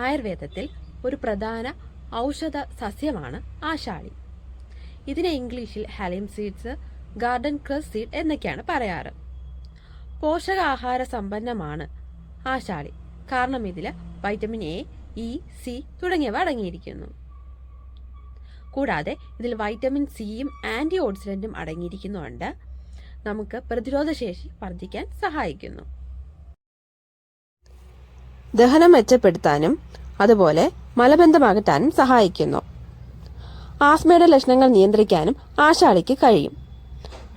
ആയുർവേദത്തിൽ ഒരു പ്രധാന ഔഷധ സസ്യമാണ് ആശാളി. ഇതിനെ ഇംഗ്ലീഷിൽ halim seeds garden cress seed എന്നൊക്കെയാണ് പറയാറ്. പോഷകാഹാര സമ്പന്നമാണ് ആശാളി. കാരണം ഇതിൽ വൈറ്റമിൻ എ ഇ സി തുടങ്ങിയവ അടങ്ങിയിരിക്കുന്നു. കൂടാതെ ഇതിൽ വൈറ്റമിൻ സിയും ആന്റി ഓക്സിഡന്റും അടങ്ങിയിരിക്കുന്നുണ്ട്. നമുക്ക് പ്രതിരോധശേഷി വർദ്ധിക്കാൻ സഹായിക്കുന്നു. ദഹനം മെച്ചപ്പെടുത്താനും അതുപോലെ മലബന്ധമാകട്ടാനും സഹായിക്കുന്നു. ആസ്മയുടെ ലക്ഷണങ്ങൾ നിയന്ത്രിക്കാനും ആശാളിക്ക് കഴിയും.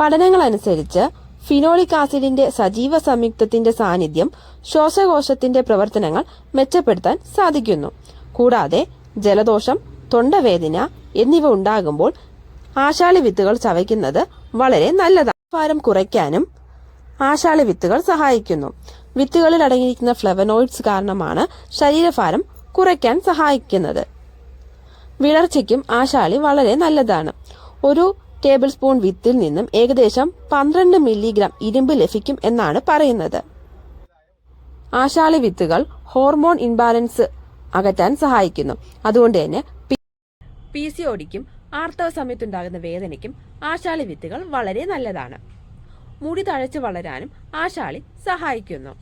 പഠനങ്ങൾ അനുസരിച്ച് ഫിനോളിക് ആസിഡിന്റെ സജീവ സംയുക്തത്തിന്റെ സാന്നിധ്യം ശ്വാസകോശത്തിന്റെ പ്രവർത്തനങ്ങൾ മെച്ചപ്പെടുത്താൻ സാധിക്കുന്നു. കൂടാതെ ജലദോഷം തൊണ്ടവേദന എന്നിവ ഉണ്ടാകുമ്പോൾ ആശാളി വിത്തുകൾ ചവയ്ക്കുന്നത് വളരെ നല്ലതാണ്. ഭാരം കുറയ്ക്കാനും ആശാളി വിത്തുകൾ സഹായിക്കുന്നു. വിത്തുകളിൽ അടങ്ങിയിരിക്കുന്ന ഫ്ലവനോയിഡ്സ് കാരണമാണ് ശരീരഭാരം കുറയ്ക്കാൻ സഹായിക്കുന്നത്. വിളർച്ചയ്ക്കും ആശാളി വളരെ നല്ലതാണ്. ഒരു ടേബിൾ സ്പൂൺ വിത്തിൽ നിന്നും ഏകദേശം പന്ത്രണ്ട് മില്ലിഗ്രാം ഇരുമ്പ് ലഭിക്കും എന്നാണ് പറയുന്നത്. ആശാളി വിത്തുകൾ ഹോർമോൺ ഇൻബാലൻസ് അകറ്റാൻ സഹായിക്കുന്നു. അതുകൊണ്ട് തന്നെ പി സി ഒടിക്കും ആർത്തവ സമയത്തുണ്ടാകുന്ന വേദനയ്ക്കും ആശാളി വിത്തുകൾ വളരെ നല്ലതാണ്. മുടി തഴച്ചു വളരാനും ആശാളി സഹായിക്കുന്നു.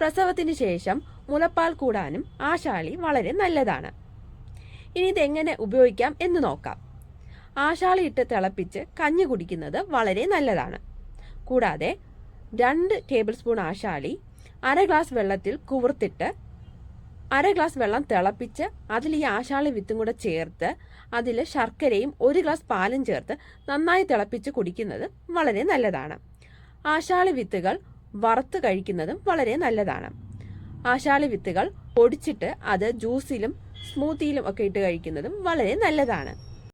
പ്രസവത്തിന് ശേഷം മുലപ്പാൽ കൂടാനും ആശാളി വളരെ നല്ലതാണ്. ഇനി ഇതെങ്ങനെ ഉപയോഗിക്കാം എന്ന് നോക്കാം. ആശാളി ഇട്ട് തിളപ്പിച്ച് കഞ്ഞി കുടിക്കുന്നത് വളരെ നല്ലതാണ്. കൂടാതെ രണ്ട് ടേബിൾ സ്പൂൺ ആശാളി അര ഗ്ലാസ് വെള്ളത്തിൽ കുവർത്തിട്ട് അര ഗ്ലാസ് വെള്ളം തിളപ്പിച്ച് അതിൽ ഈ ആശാളി വിത്തും കൂടെ ചേർത്ത് അതിൽ ശർക്കരയും ഒരു ഗ്ലാസ് പാലും ചേർത്ത് നന്നായി തിളപ്പിച്ച് കുടിക്കുന്നത് വളരെ നല്ലതാണ്. ആശാളി വിത്തുകൾ വറുത്ത് കഴിക്കുന്നതും വളരെ നല്ലതാണ്. ആശാളി വിത്തുകൾ പൊടിച്ചിട്ട് അത് ജ്യൂസിലും സ്മൂത്തിയിലും ഒക്കെ ഇട്ട് കഴിക്കുന്നതും വളരെ നല്ലതാണ്.